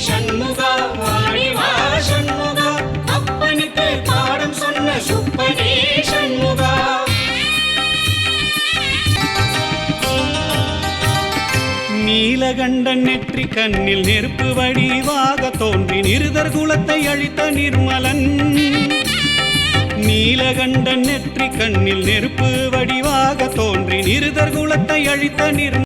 சண்முகா அப்பனுக்கு பாடம் சொன்ன சுப்பனே சண்முகா நீலகண்டன் நெற்றி கண்ணில் நெருப்பு வடிவாக தோன்றி நிருதர் குலத்தை அழித்த நிர்மலன். நீலகண்டன் நெற்றி கண்ணில் நெருப்பு வடிவாக தோன்றி நிருதர் குலத்தை அழித்த நிர்மலன்